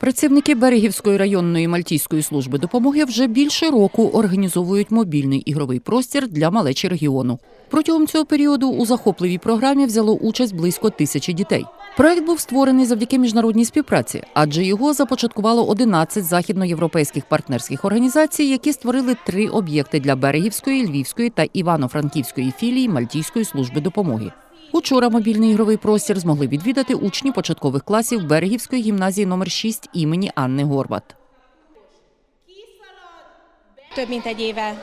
Працівники Берегівської районної мальтійської служби допомоги вже більше року організовують мобільний ігровий простір для малечі регіону. Протягом цього періоду у захопливій програмі взяло участь близько тисячі дітей. Проект був створений завдяки міжнародній співпраці, адже його започаткувало 11 західноєвропейських партнерських організацій, які створили три об'єкти для Берегівської, Львівської та Івано-Франківської філії Мальтійської служби допомоги. Учора мобільний ігровий простір змогли відвідати учні початкових класів Берегівської гімназії номер 6 імені Анни Горват. Több mint egy éve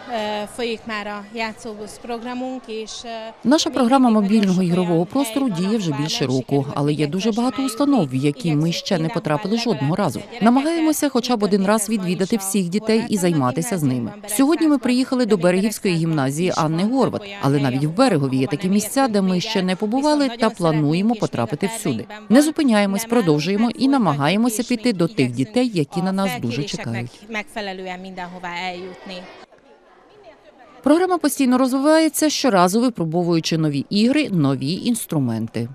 folyik már a játszóbusz programunk, és Наша програма мобільного ігрового простору діє вже більше року, але є дуже багато установ, в які ми ще не потрапили жодного разу. Намагаємося хоча б один раз відвідати всіх дітей і займатися з ними. Сьогодні ми приїхали до берегівської гімназії Анни Горват, але навіть в берегові є такі місця, де ми ще не побували та плануємо потрапити всюди. Не зупиняємось, продовжуємо і намагаємося піти до тих дітей, які на нас дуже чекають. Eljutni. Програма постійно розвивається, щоразу випробовуючи нові ігри, нові інструменти.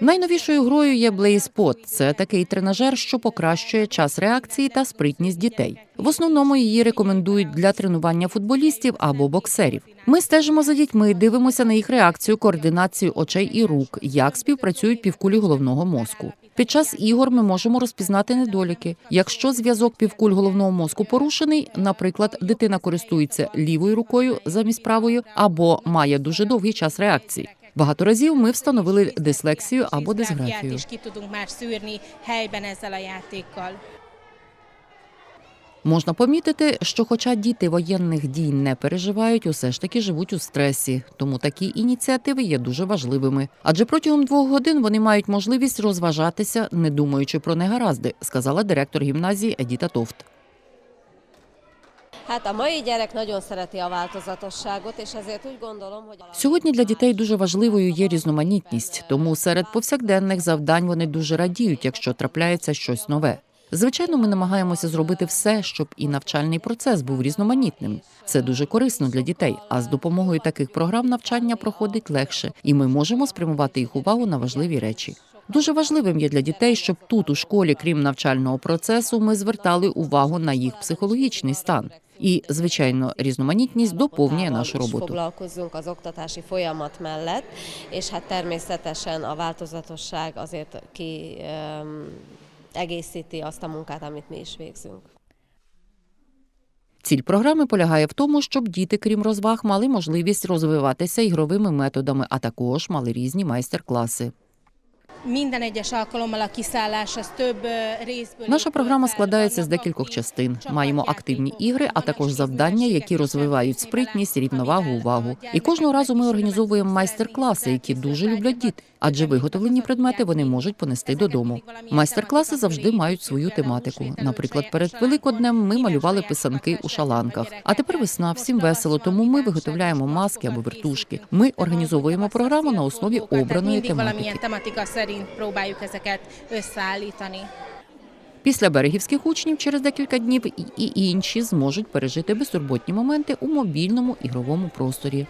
Найновішою грою є BlazePod. Це такий тренажер, що покращує час реакції та спритність дітей. В основному її рекомендують для тренування футболістів або боксерів. Ми стежимо за дітьми, дивимося на їх реакцію, координацію очей і рук, як співпрацюють півкулі головного мозку. Під час ігор ми можемо розпізнати недоліки. Якщо зв'язок півкуль головного мозку порушений, наприклад, дитина користується лівою рукою замість правою або має дуже довгий час реакції. Багато разів ми встановили дислексію або дисграфію. Можна помітити, що, хоча діти воєнних дій не переживають, усе ж таки живуть у стресі. Тому такі ініціативи є дуже важливими. Адже протягом двох годин вони мають можливість розважатися, не думаючи про негаразди, сказала директор гімназії Едіта Товт. Сьогодні для дітей дуже важливою є різноманітність, тому серед повсякденних завдань вони дуже радіють, якщо трапляється щось нове. Звичайно, ми намагаємося зробити все, щоб і навчальний процес був різноманітним. Це дуже корисно для дітей. А з допомогою таких програм навчання проходить легше, і ми можемо спрямувати їх увагу на важливі речі. Дуже важливим є для дітей, щоб тут у школі, крім навчального процесу, ми звертали увагу на їх психологічний стан. І, звичайно, різноманітність доповнює нашу роботу. Um, egészíti azt. Ціль програми полягає в тому, щоб діти, крім розваг, мали можливість розвиватися ігровими методами, а також мали різні майстер-класи. Minden egyes alkalommal a kiszállás az több részből. Наша програма складається з декількох частин. Маємо активні ігри, а також завдання, які розвивають спритність, рівновагу, увагу. І кожного разу ми організовуємо майстер-класи, які дуже люблять діти, адже виготовлені предмети вони можуть понести додому. Майстер-класи завжди мають свою тематику. Наприклад, перед Великоднем ми малювали писанки у шаланках. А тепер весна, всім весело, тому ми виготовляємо маски або вертушки. Ми організовуємо програму на основі обраної тематики. Szerint próbáljuk ezeket összeállítani. Після берегівських учнів через декілька днів і інші зможуть пережити безтурботні моменти у мобільному ігровому просторі.